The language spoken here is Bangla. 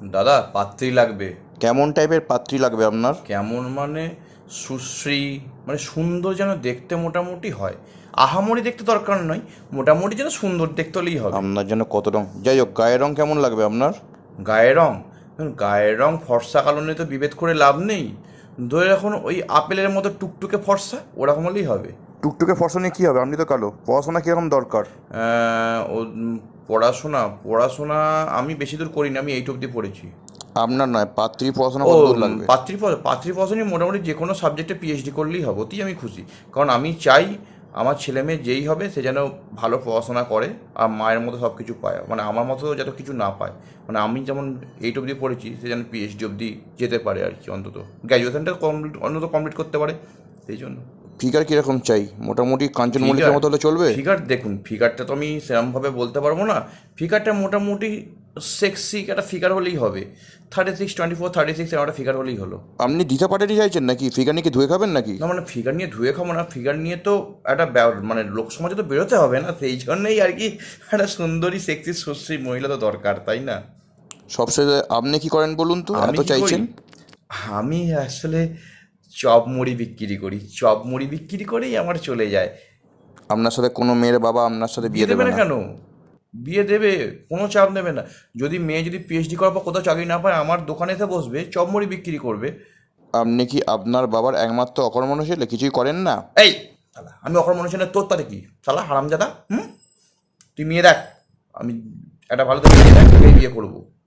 দাদা পাত্রী লাগবে। কেমন টাইপের পাত্রী লাগবে আপনার? কেমন মানে সুশ্রী মানে সুন্দর যেন দেখতে মোটামুটি হয়। আহামরি দেখতে দরকার নয় মোটামুটি যেন সুন্দর দেখতে হলেই হবে। আপনার জন্য কত রং? যাই হোক গায়ের রং কেমন লাগবে আপনার? গায়ের রং? গায়ের রং ফর্সা কালো নিয়ে তো বিভেদ করে লাভ নেই। ধরে এখন ওই আপেলের মতো টুকটুকে ফর্সা ওরকম হলেই হবে। টুকটুকে ফসল নিয়ে কী হবে? আপনি তো কালো। পড়াশোনা কীরকম দরকার? ও পড়াশোনা পড়াশোনা আমি বেশি দূর করিনি আমি এইট অবধি পড়েছি। আপনার নয় পাত্রী পড়াশোনা ও লাগবে? পাত্রী পাত্রী পছন্দ মোটামুটি যে কোনো সাবজেক্টে পিএইচডি করলেই হবে অতি আমি খুশি। কারণ আমি চাই আমার ছেলে মেয়ে যেই হবে সে যেন ভালো পড়াশোনা করে আর মায়ের মতো সব কিছু পায়। মানে আমার মতো যাতে কিছু না পায়। মানে আমি যেমন এইট অবধি পড়েছি সে যেন পিএইচডি অবধি যেতে পারে আর কি অন্তত। গ্র্যাজুয়েশনটা কমপ্লিট অন্তত কমপ্লিট করতে পারে সেই জন্য। ফিগার কীরকম চাই? মোটামুটি কাঞ্চন মল্লিকের মতো হলে চলবে? ফিগার দেখুন ফিগারটা তো আমি সেরকমভাবে বলতে পারব না। ফিগারটা মোটামুটি সেক্সি একটা ফিগার হলেই হবে। Thirty six twenty four thirty six একটা ফিগার হলেই হলো। আপনি দিতে পাটারি চাইছেন নাকি? ফিগার নিয়ে কি ধুয়ে খাবেন নাকি? না মানে ফিগার নিয়ে ধুয়ে খাব না। ফিগার নিয়ে তো একটা মানে লোক সমাজে তো বেরোতে হবে না সেই জন্যই আর কি একটা সুন্দরী সেক্সি সুশ্রী মহিলা তো দরকার তাই না? সবশেষে আপনি কি করেন বলুন তো? আমি এত চাইছেন? আমি আসলে চপ মুড়ি বিক্রি করি। চপ মুড়ি বিক্রি করেই আমার চলে যায়। আপনার সাথে কোনো মেয়ের বাবা আপনার সাথে বিয়ে দেবে না কেন? বিয়ে দেবে কোনো চাপ নেবে না। যদি মেয়ে যদি পিএইচডি করার পর কোথাও চাকরি না পায় আমার দোকানে এসে বসবে চপ মুড়ি বিক্রি করবে। আপনি কি আপনার বাবার একমাত্র অকর্মণ ছেলে? কিছুই করেন না? এই শালা আমি অকর মনুষ্য তোর তাতে কি? শালা হারামজাদা হুম? তুই মেয়ে দেখ। আমি একটা ভালো মেয়ে দেখ বিয়ে করব।